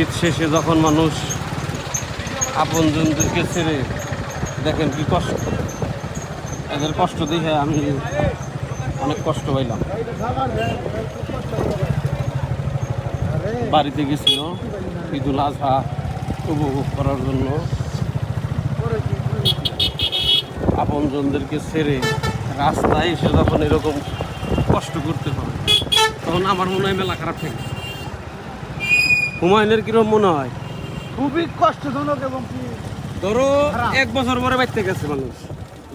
ঈদ শেষে যখন মানুষ আপন আপনজনদেরকে ছেড়ে দেখেন কি কষ্ট। এদের কষ্ট দেখে আমি অনেক কষ্ট পাইলাম। বাড়িতে গেছিল ঈদুল আজহা উপভোগ করার জন্য। আপন আপনজনদেরকে ছেড়ে রাস্তায় এসে যখন এরকম কষ্ট করতে হবে তখন আমার মনে হয় মেলা খারাপ থাকে হুমায়ুনের কিরম মনে হয়? খুবই কষ্টজনক এবং কি ধরো এক বছর পরে বাইতে গেছে মানুষ।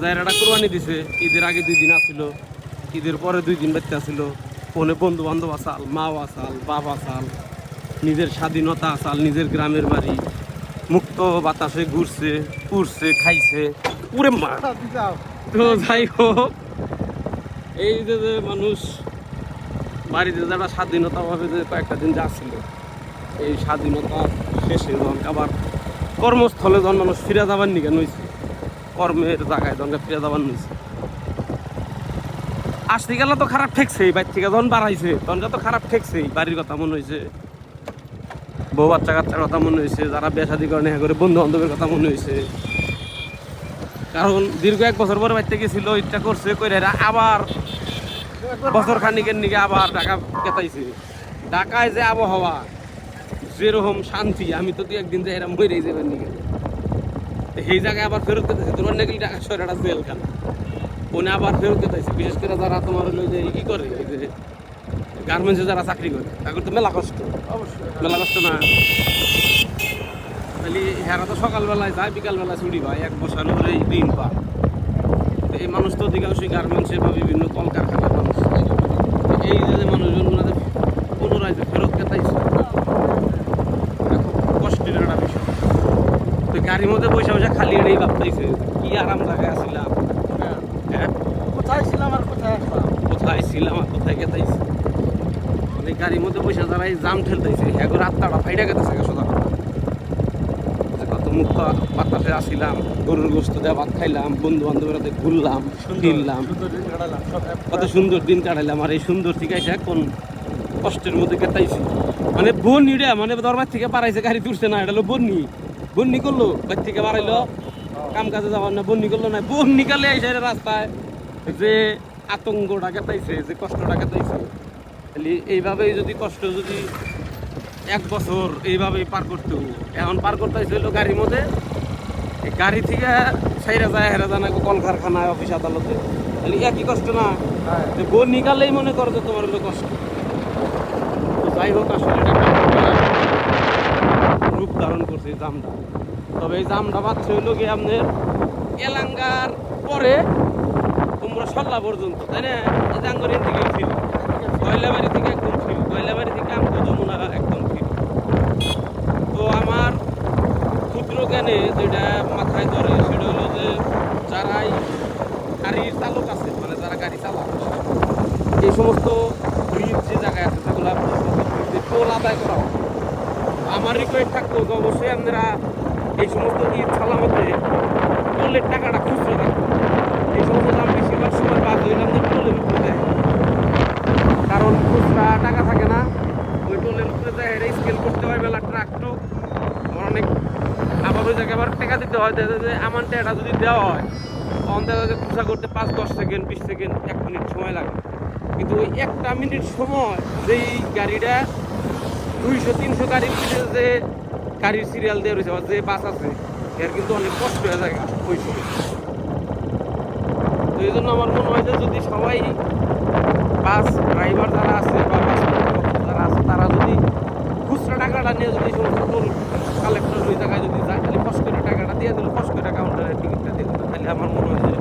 জায়গাটা কোরবানি দিছে ঈদের আগে দুই দিন আসছিল ঈদের পরে দুই দিন বাইতে আসছিল ফোনে বন্ধু বান্ধব আসাল মাও আসাল বাপ আসাল নিজের স্বাধীনতা আসাল নিজের গ্রামের বাড়ি। মুক্ত বাতাসে ঘুরছে উড়ছে খাইছে। উড়ে মা। তো যাই হোক এই যে যে মানুষ বাড়িতে যারা স্বাধীনতা ভাবে যে কয়েকটা দিন যাচ্ছিল এই স্বাধীনতা শেষে যখন আবার কর্মস্থলে যখন মানুষ ফিরে যাবার নিকে নইছে। কর্মের জায়গায় যখন ফিরে যাবার নইছে। আসতে গেলে তো খারাপ ঠেকছেই বাড়ি থেকে যখন বাড়াইছে। তখন তো খারাপ ঠেকছেই, বাড়ির কথা মনে হয়েছে বউ বাচ্চা কাচ্চার কথা মনে হয়েছে যারা বেসাদি করে করে বন্ধু বান্ধবের কথা মনে হয়েছে কারণ দীর্ঘ এক বছর পরে বাড়িতে গেছিল, ইচ্ছা করছে এরা আবার বছর খানিকের নিকে আবার ঢাকা কেতাইছে ঢাকায় যে আবহাওয়া যেরকম শান্তি আমি তো দুই একদিন যে এরা মরেই যাবেন নিকে? সেই জায়গায় আবার ফেরত কেতেছে তোমার নাকি ঢাকা শহরে একটা জেলখানা। ওনে আবার ফেরত কেতাইছে বিশেষ করে যারা তোমার হলো যে ই করে যে গার্মেন্টসে যারা চাকরি করে তাদের তো মেলা কষ্ট। অবশ্যই। মেলা কষ্ট না। তাহলে হেরা তো সকালবেলায় যায় বিকালবেলায় ছুটি পায় এক বছর ধরে দিন পা তো এই মানুষ তো অধিকাংশই গার্মেন্টসে বা বিভিন্ন কলকারখানার মানুষ। এই যে পুনরায় যে ফেরত কেতাইছে এটা খুব কষ্টের একটা বিষয় তো গাড়ির মধ্যে বসে বসে খালি এটাই ভাবতেছে কি আরাম জায়গায় আসছিলাম হ্যাঁ। হ্যাঁ? কোথায় ছিলাম আর কোথায় আসলাম? কোথায় ছিলাম আর কোথায় গেতাইছি? মানে গাড়ির মধ্যে বসে যারা জাম ঠেলতেছে হ্যাঁ গো রাত্তাটা ফাইডা গেতেছে সোজা। কত মুক্ত বাতাসে আসিলাম গরুর গোস্ত দিয়ে ভাত খাইলাম বন্ধু বান্ধবের হাতে ঘুরলাম এক- কত সুন্দর দিন কাটাইলাম আর এই সুন্দর থেকে এসে এখন কষ্টের মধ্যে কেটাইছি মানে বন্নি রে মানে দরবার থেকে পারাইছে গাড়ি তুলছে না এটা হলো বন্নি বন্নি করল বাড়ি থেকে বাড়াইলো কাম কাজে যাওয়ার না বন্নি করল না। বন্নি কালে এই সাইডে রাস্তায় যে আতঙ্কটা কেটাইছে যে কষ্টটা কেটাইছে তাহলে এইভাবেই যদি কষ্ট যদি এক বছর এইভাবেই পার করতে। এখন পার করতে হয়েছিল গাড়ির মধ্যে। এই গাড়ি থেকে সাইরা যায় হেরা যায় না কলকারখানায় অফিস আদালতে। তাহলে একই কষ্ট না? হ্যাঁ। বোন নিকালেই মনে করো যে তোমার হলো কষ্ট। যাই হোক আসলে ধারণ করছে এই জামটা তবে এই জামটা পাচ্ছে হইল গিয়ে আপনার এলাঙ্গার পরে তোমরা সল্লা পর্যন্ত, তাই না? এই জাঙ্গরের দিকে ছিল কয়লাবাড়ি থেকে একদম ছিল কয়লাবাড়ি থেকে আমকো যমুনা একদম ছিল তো আমার ক্ষুদ্র জ্ঞানে যেটা মাথায় ধরে, সেটা হলো যে যারাই গাড়ির চালক আছে মানে যারা গাড়ি চালায়, এই সমস্ত ব্রিজ যে জায়গায় আছে যেগুলো যে টোল আদায় করা হয় আমার রিকোয়েস্ট থাকতো যে অবশ্যই আপনারা এই সমস্ত ঈদ সালামতে টোলের টাকাটা খুচরো রাখবেন এই সমস্ত দাম বেশিরভাগ সময় বাদ হইলে আমাদের টোলের উপরে দেয় কারণ খুচরা টাকা থাকে না। ওই টোলের উপরে দেয় এটা স্কেল করতে হয়, বেলা ট্রাক আমার অনেক আবার ওই জায়গায় আবার টাকা দিতে হয়, দেখা যায় আমার টাকাটা যদি দেওয়া হয়, তখন দেখা যায় খুচরা করতে পাঁচ, দশ সেকেন্ড বিশ সেকেন্ড এক মিনিট সময় লাগে। কিন্তু ওই একটা মিনিট সময় যেই গাড়িটা দুইশো, তিনশো গাড়ির যে গাড়ির সিরিয়াল দিয়ে রয়েছে, বা যে বাস আছে, এর কিন্তু অনেক কষ্ট হয়ে যায় ওই সময়। তো এই জন্য আমার মনে হয় যে যদি সবাই বাস ড্রাইভার যারা আছে, বা বাস যারা আছে, তারা যদি খুচরা টাকাটা নিয়ে যদি সমস্ত কালেক্টর ওই জায়গায় যদি যায়, তাহলে ফস করে টাকাটা দিয়ে দিল ফস করে কাউন্টারে টিকিটটা দিয়ে দিল, তাহলে আমার মনে হয় যে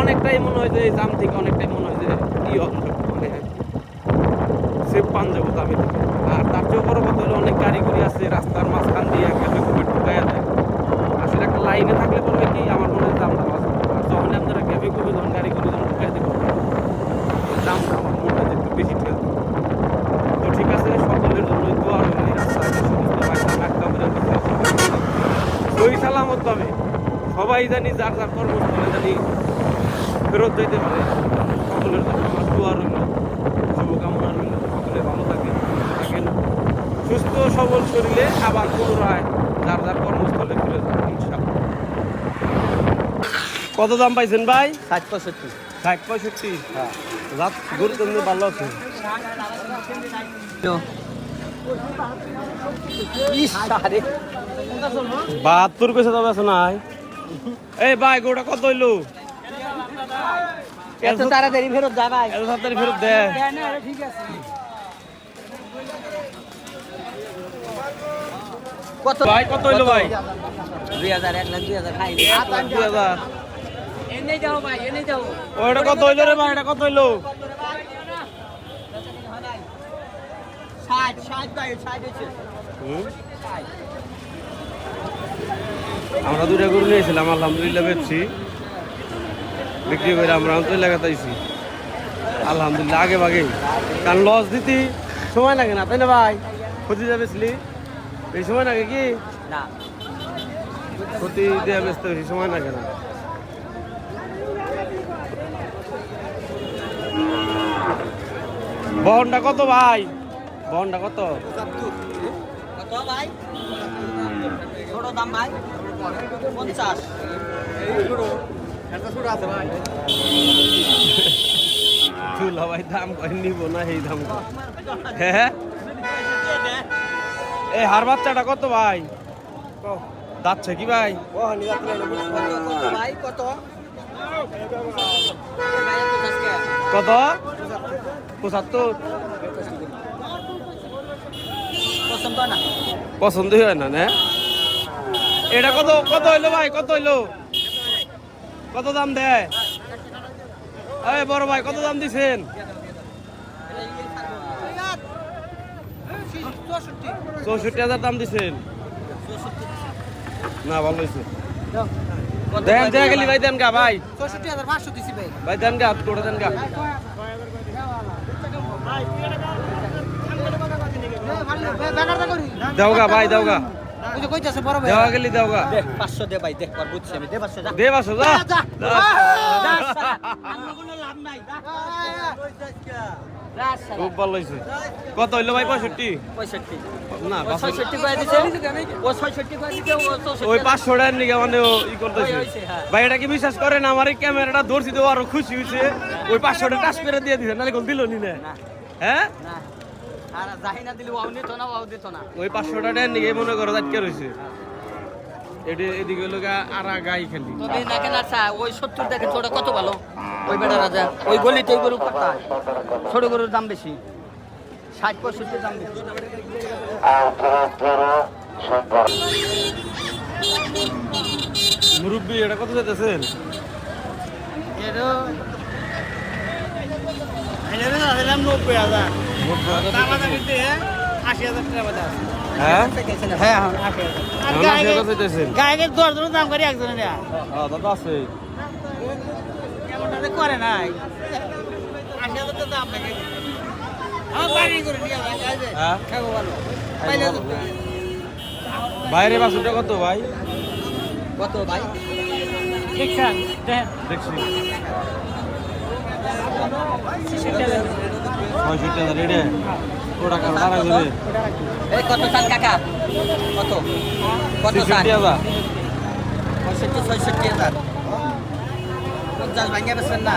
অনেকটাই মনে হয় যে দাম থেকে অনেকটাই মনে হয় যে ই মানে সেফ পান যাব দামে। তার চেয়েও হলো অনেক গুড়ি আছে, রাস্তার মাঝখান দিয়ে ক্যাফে কুপে ঢুকাইয়া দেয়। আসলে একটা লাইনে থাকলে পরে কি? আমার মনে হয় দামটা বাঁচবে। আর যখন আপনারা কুপে যখন গাড়ি গুড়ি যখন ঢুকাই দেবো দামটা আমার মনে হয় একটু বেশি ঠেলবে তো ঠিক আছে, সকলের জন্য দোয়া রইল এই রাস্তায় যে সমস্ত রাস্তা সই সালামত পাবে সবাই জানি যার যার কর্মস্থলে জানি ফেরত যাইতে পারে। সকলের জন্য আমার দোয়া রইল, শুভকামনা রইল সকলে ভালো থাকে থাকেন সুস্থ সবল শরীরে আবার পুনরায় যার যার কর্মস্থলে ফিরে যাবে ইনশাআল্লাহ। কত দাম পাইছেন ভাই? ষাট পঁয়ষট্টি। ষাট পঁয়ষট্টি? হ্যাঁ। রাত ঘুরতে এমনি ভালো আছে। বাহাত্তর কইছে তবে আছে নাই। এই ভাই গোটা কত হইল? এত তাড়াতাড়ি ফেরত যা ভাই। এত তাড়াতাড়ি ফেরত দে। কত? ভাই কত হইল ভাই? দুই হাজার এক লাখ দুই হাজার খাই দুই হাজার। ওইটা কত হইল রে ভাই? এটা কত হইল? আমরা দুটা গরু নিয়েছিলাম আলহামদুলিল্লাহ বেচছি। বিক্রি করে আমরা আইছি আলহামদুলিল্লাহ আগে ভাগে কারণ লস দিতে সময় লাগে না তাই না ভাই? ক্ষতি যা বেচলি এই সময় লাগে কি? না। ক্ষতি দেওয়া বেচতে বেশি সময় লাগে না। বহনটা কত ভাই? বহনটা কত? কত ভাই? ছোট দাম ভাই? পঞ্চাশ। তুলা ভাই দাম নিব না এই দাম। কয়। হ্যাঁ। এই হার বাচ্চাটা কত ভাই? যাচ্ছে কি ভাই? কত? কত? ভাই কত ভাই কত পঁচাত্তর। পছন্দ হয় না না। এটা কত কত হইল ভাই? কত হইল? কত দাম দেয়? বড় ভাই কত দাম দিছেন? চৌষট্টি। হাজার দাম দিছেন। না ভালো হয়েছে। দেন দেয়া গেলি ভাই দেন গা ভাই। চৌষট্টি হাজার পাঁচশো দিছি ভাই। ভাই দেন গা করে দেন গা। দেও গা ভাই দেও গা। কইতাছে বড় ভাই। দেওয়া গেলি দেও গা। দে পাঁচশো দে ভাই দেখ পর বুঝছি আমি। দে পাঁচশো দে বাসো যা। লাভ নাই। খুব ভালো হয়েছে কত হইল ভাই পঁয়ষট্টি? পঁয়ষট্টি। না ছয়ষট্টি করে দিছে, ও ছয়ষট্টি করে চৌষট্টি। ওই পাঁচশো টাকার নিকে মানে ই করতেছে। হ্যাঁ। ভাই এটা কি বিশ্বাস করেন? আমার এই ক্যামেরাটা ধরছি তো আরও খুশি হয়েছে। ওই পাঁচশো টাকা টাচ করে দিয়ে দিছে নাহলে কোন দিল নি না? হ্যাঁ? আর যাই না ওয়াও নিত না, ওয়াও দিত না। ওই পাঁচশো নিকে মনে করো আজকে রয়েছে এটি এদিকে হলো আরা গাই খালি। তবে না কেন আচ্ছা, ওই সত্তর দেখে ছোট কত ভালো? ওই বেটা রাজা ওই গলিতে ওই গরু কটা ছোট গরুর দাম বেশি। ষাট পঁয়ষট্টি দাম বেশি। মুরব্বী এটা কত যেতেছেন নব্বই হাজার। আশি আশি হাজার টাকা বাজার হ্যাঁ? হ্যাঁ। হ্যাঁ দশ দাম করে একজনের হ্যাঁ দাদা আছে করে নাই। হ্যাঁ? বাইরে বাসনটা কত ভাই? কত ভাই? দেখছেন? দেখছি। রেডে? এই কত কাকা? কত? কত হাজার। পঁয়ষট্টি ছয়ষট্টি হাজার। পঞ্চাশ ভাঙিয়ে বেছেন না?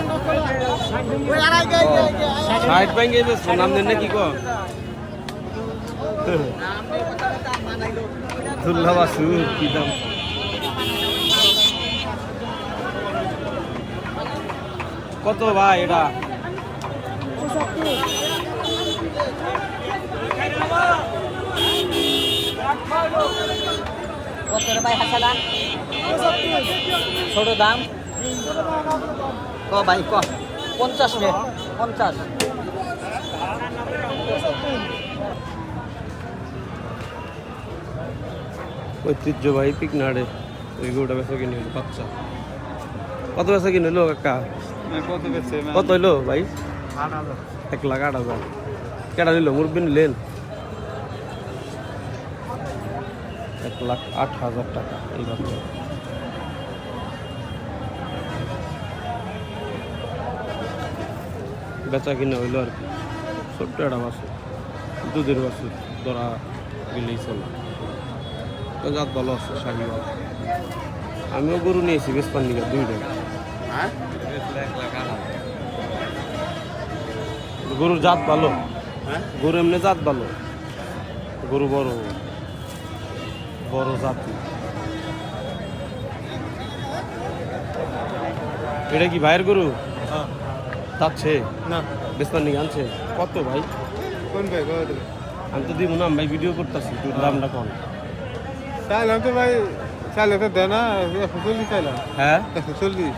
ষাট ব্যাংকে বেশ নাম দেন না কি কর দুল্লা বাসু কি দাম? কত ভাই এটা কত রে ভাই হাসালা ছোট দাম? ক ভাই ক? পঞ্চাশ রে। পঞ্চাশ। ঐতিহ্যবাহী পিকনাড়ে ওই গরুটা বেচা কিনে হলো বাচ্চা। কত বেচা কিনে হলো কাকা? কত হইল ভাই? এক লাখ আট হাজার। কেটা নিল মুরব্বী নিলেন? লাখ আট হাজার টাকা এই বাচ্চা বেচা কিনা হইল আর কি। ছোট্ট একটা বাসু দুধের বাসু ধরা গেলেই চলে। তো জাত ভালো আছে শাহিওয়াল আমিও গরু নিয়েছি বেসপান নিকা দুইটা হ্যাঁ? গরুর জাত ভালো। হ্যাঁ? গরু এমনি জাত ভালো। গরু বড়। বড় জাত এটা কি ভাইয়ের গরু? যাচ্ছে না। বেসপান নিকা আনছে? কত ভাই? কোন ভাই আমি তো দিব না ভাই ভিডিও করতেছি তুই দামটা কম চাইলাম তো ভাই চাইলে তো দেয় না একশো চল্লিশ চাইলাম। হ্যাঁ? একশো চল্লিশ।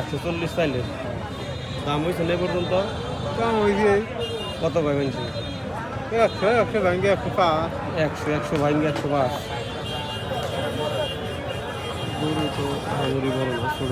একশো চল্লিশ চাইলে। দাম হয়েছে না পর্যন্ত? দাম দিয়ে। কত ভাই মানছি? একশো একশো ভাঙ্গে একশো পাঁচ। একশো একশো ভাঙ্গি একশো পাঁচ। গরু তো গরু বড় না ছোট